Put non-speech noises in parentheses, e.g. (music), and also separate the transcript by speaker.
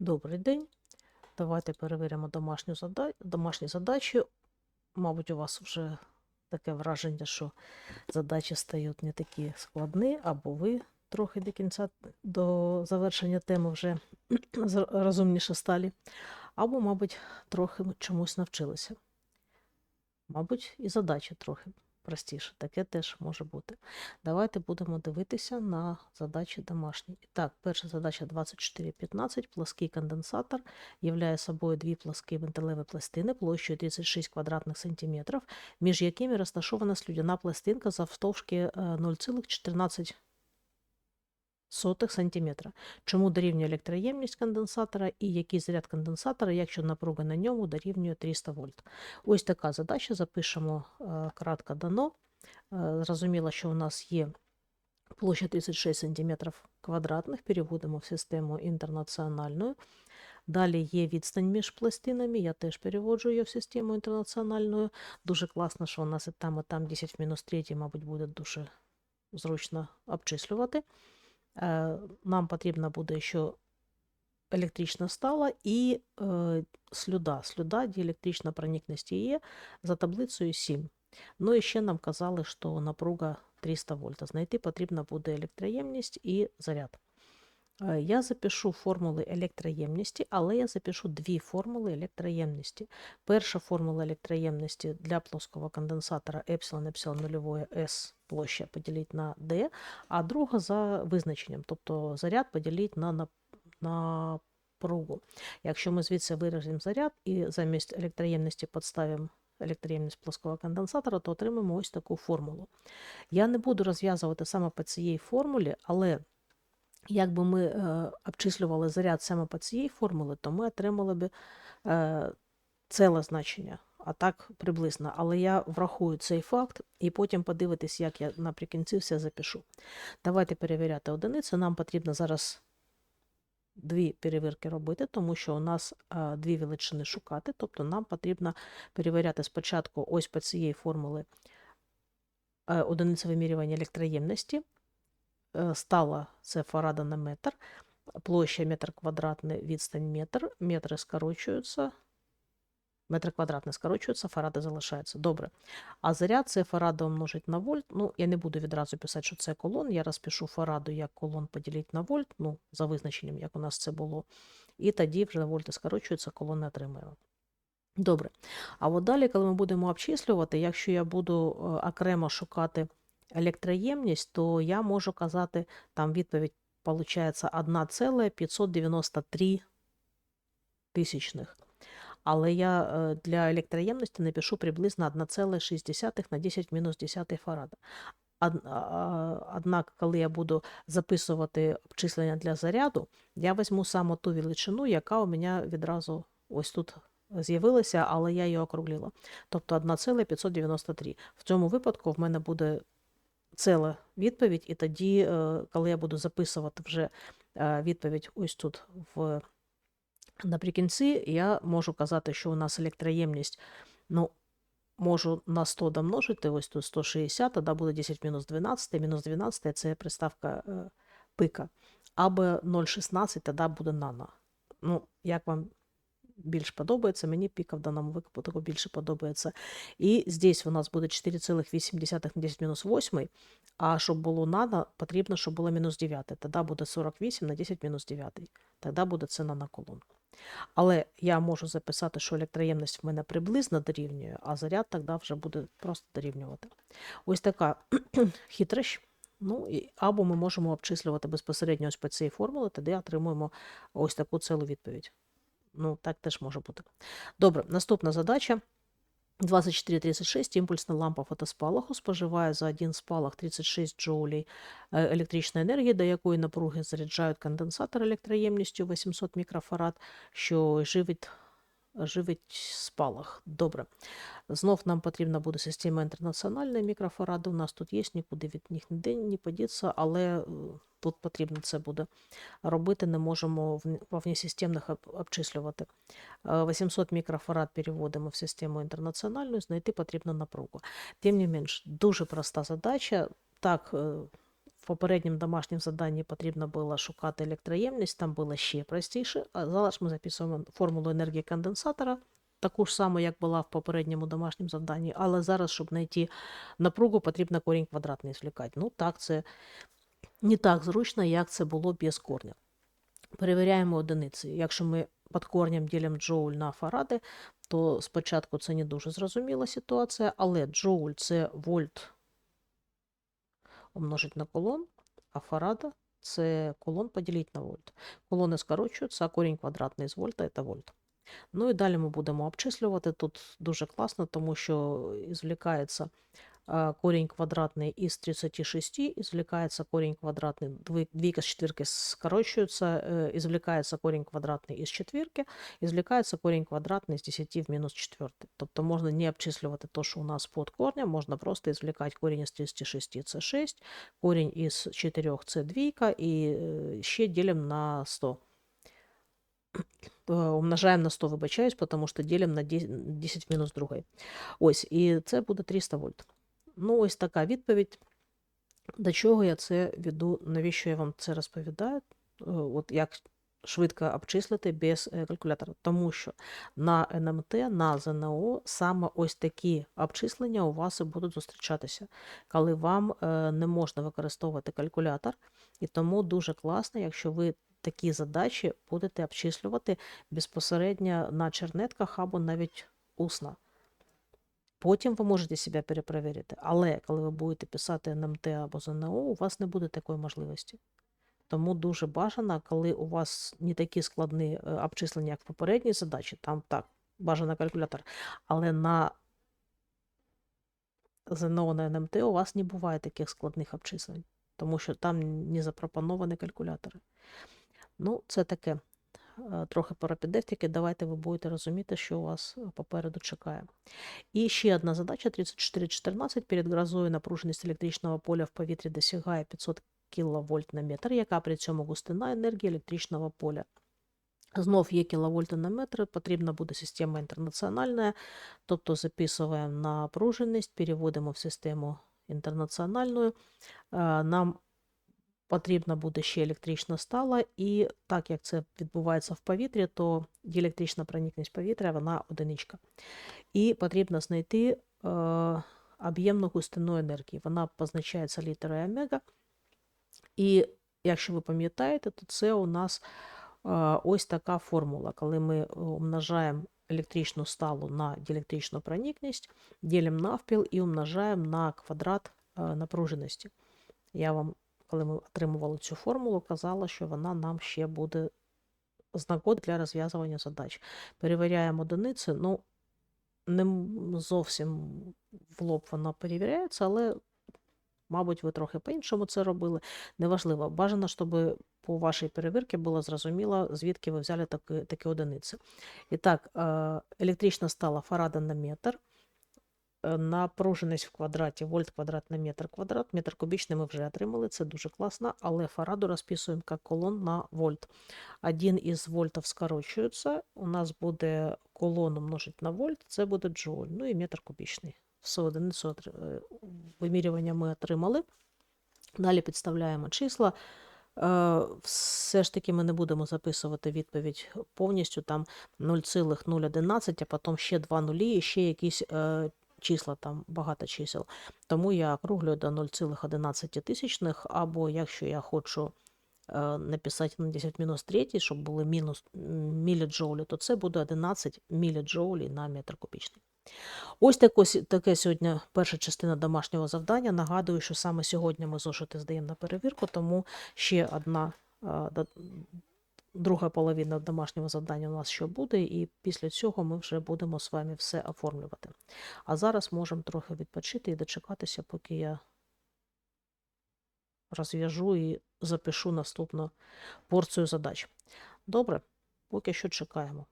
Speaker 1: Добрий день. Давайте перевіримо домашню зада... домашні задачі. Мабуть, у вас вже таке враження, що задачі стають не такі складні, або ви трохи до кінця до завершення теми вже розумніше стали, або, мабуть, трохи чомусь навчилися. Мабуть, і задачі трохи простіше. Таке теж може бути. Давайте будемо дивитися на задачі домашні. І так, перша задача 2415, Плоский конденсатор, являє собою дві пласки бентелеві пластини площею 36 квадратних сантиметрів, між якими розташована слюдяна пластинка завтовшки 0,14 е, сотих сантиметра, чому дорівнює електроємність конденсатора і який заряд конденсатора, якщо напруга на ньому дорівнює 300 вольт. Ось така задача. Запишемо е, кратко дано. Е, зрозуміло, що у нас є площа 36 см квадратних, переводимо в систему інтернаціональну. Далі є відстань між пластинами, я теж переводжу її в систему інтернаціональну. Дуже класно, що у нас і там, і там 10 в мінус 3, мабуть, буде дуже зручно обчислювати. Е, Нам потрібна буде що електрична стала і е, слюда. Слюда діелектрична проникність є за таблицею 7. Ну і ще нам казали, що напруга 300 вольт. Знайти потрібна буде електроємність і заряд. Е, Я запишу формули електроємності, але я запишу дві формули електроємності. Перша формула електроємності для плоского конденсатора епсилон епсилон нульової S площа поділити на D, а друга за визначенням, тобто заряд поділити на, на, на напругу. Якщо ми звідси виразимо заряд і замість електроємності підставимо електроємність плоского конденсатора, то отримаємо ось таку формулу. Я не буду розв'язувати саме по цієї формулі, але якби ми е, обчислювали заряд саме по цієї формулі, то ми отримали б е, ціле значення, а так приблизно. Але я врахую цей факт і потім подивитись, як я наприкінці все запишу. Давайте перевіряти одиниці. Нам потрібно зараз дві перевірки робити, тому що у нас е, дві величини шукати, тобто нам потрібно перевіряти спочатку ось по цієї формули е, одиниця вимірювання електроємності. Е, Стала це фарада на метр, площа метр квадратний, відстань метр, метри скорочуються, метр квадратний скорочуються, фаради залишаються. Добре. А заряд це фарада умножить на вольт. Ну, я не буду відразу писати, що це колон. Я розпишу фараду як колон поділити на вольт, ну, за визначенням, як у нас це було. І тоді вже вольти скорочуються, колон не отримаємо. Добре. А от далі, коли ми будемо обчислювати, якщо я буду е, окремо шукати електроємність, то я можу казати, там відповідь виходить 1,593 тисячних. Але я е, для електроємності напишу приблизно 1,6 на 10 мінус 10 фарада. Однак, коли я буду записувати обчислення для заряду, я візьму саме ту величину, яка у мене відразу ось тут з'явилася, але я її округлила. Тобто 1,593. В цьому випадку в мене буде ціла відповідь, і тоді, е, коли я буду записувати вже е, відповідь ось тут в наприкінці, я можу казати, що у нас електроємність, ну, можу на 100 домножити, ось тут 160, тоді буде 10 мінус 12, мінус 12 це приставка е, пика. Або 0,16, тоді буде нано. Ну, як вам більш подобається, мені піка в даному випадку більше подобається. І здесь у нас буде 4,8 на 10 мінус 8, а щоб було нано, потрібно, щоб було мінус 9. Тоді буде 48 на 10 мінус 9. Тоді буде це наноколон. Але я можу записати, що електроємність в мене приблизно дорівнює, а заряд тоді вже буде просто дорівнювати. Ось така (clears throat) хитрощ. Ну, і, або ми можемо обчислювати безпосередньо ось по цій формулі, тоді отримуємо ось таку цілу відповідь. Ну, так теж може бути. Добре, наступна задача. 2436 імпульсна лампа фотоспалаху споживає за один спалах 36 джоулей е, електричної енергії, до якої напруги заряджають конденсатор електроємністю 800 мікрофарад, що живить, живить спалах. Добре. Знов нам потрібна буде система інтернаціональної мікрофаради. У нас тут є, нікуди від них ніде не подіться, але е, тут потрібно це буде робити, не можемо во внесистемних обчислювати. Е, 800 мікрофарад переводимо в систему інтернаціональну, знайти потрібно напругу. Тим не менш, дуже проста задача. Так, е, в попередньому домашньому заданні потрібно було шукати електроємність, там було ще простіше. А зараз ми записуємо формулу енергії конденсатора, таку ж саму, як була в попередньому домашньому завданні, але зараз, щоб знайти напругу, потрібно корінь квадратний звлікати. Ну так, це не так зручно, як це було без корня. Перевіряємо одиниці. Якщо ми під корнем ділимо джоуль на фаради, то спочатку це не дуже зрозуміла ситуація, але джоуль це вольт умножить на колон, а фарада це колон поділіть на вольт. Колони скорочуються, а корінь квадратний з вольта це вольт. Ну і далі ми будемо обчислювати. Тут дуже класно, тому що звлікається а, корінь квадратний із 36, извлекается корень квадратный, двы- двойка с четверки скорочиваются, э, извлекается корень квадратний із четвірки, извлекается корень квадратний з 10 в мінус 4. Тобто можна не обчислювати те, що у нас під корнем, можна просто извлекати корінь із 36 це 6, корінь із 4 це двійка, і е, ще ділимо на 100. (clears throat) Е, Умножаємо на 100, вибачаюсь, тому що ділимо на 10 10 в мінус 2. Ось, і це буде 300 вольт. Ну, ось така відповідь. До чого я це веду? Навіщо я вам це розповідаю? Е, От як швидко обчислити без е, калькулятора? Тому що на НМТ, на ЗНО саме ось такі обчислення у вас і будуть зустрічатися, коли вам е, не можна використовувати калькулятор, і тому дуже класно, якщо ви такі задачі будете обчислювати безпосередньо на чернетках або навіть усно. Потім ви можете себе перепровірити, але коли ви будете писати НМТ або ЗНО, у вас не буде такої можливості. Тому дуже бажано, коли у вас не такі складні е, обчислення, як в попередній задачі, там так, бажано калькулятор, але на ЗНО на НМТ у вас не буває таких складних обчислень, тому що там не запропоновані калькулятори. Ну, це таке трохи парапедевтики. Давайте ви будете розуміти, що вас е, попереду чекає. І ще одна задача 3414. Перед грозою напруженість електричного поля в повітрі досягає 500 кВт на метр, яка при цьому густина енергії електричного поля. Знов є кіловольти на метр, потрібна буде система інтернаціональна, тобто записуємо напруженість, переводимо в систему інтернаціональну. Е, Нам потрібна буде ще електрична стала, і так як це відбувається в повітрі, то діелектрична проникність повітря вона одиничка. І потрібно знайти е, об'ємну густину енергії. Вона позначається літерою омега. І якщо ви пам'ятаєте, то це у нас е, ось така формула, коли ми умножаємо електричну сталу на діелектричну проникність, ділимо навпіл і умножаємо на квадрат е, напруженості. Я вам, коли ми отримували цю формулу, казала, що вона нам ще буде знагод для розв'язування задач. Перевіряємо одиниці, ну, не зовсім в лоб вона перевіряється, але, мабуть, ви трохи по-іншому це робили. Неважливо. Бажано, щоб по вашій перевірці було зрозуміло, звідки ви взяли такі, такі одиниці. І так, е, електрична стала фарада на метр. Е, Напруженість в квадраті, вольт квадрат на метр квадрат. Метр кубічний ми вже отримали, це дуже класно, але фараду розписуємо як колон на вольт. Один із вольтів скорочується, у нас буде колон умножить на вольт, це буде джоуль, ну і метр кубічний. Все одиницю е, вимірювання ми отримали. Далі підставляємо числа. Е, Все ж таки ми не будемо записувати відповідь повністю, там 0,011, а потім ще два нулі і ще якісь числа, там багато чисел. Тому я округлюю до 0,11 тисячних, або якщо я хочу е, написати на 10 мінус 3, щоб були мінус міліджоулі, то це буде 11 міліджоулі на метр кубічний. Ось тако, таке сьогодні перша частина домашнього завдання. Нагадую, що саме сьогодні ми зошити здаємо на перевірку, тому ще одна до- друга половина домашнього завдання у нас ще буде, і після цього ми вже будемо з вами все оформлювати. А зараз можемо трохи відпочити і дочекатися, поки я розв'яжу і запишу наступну порцію задач. Добре, поки що чекаємо.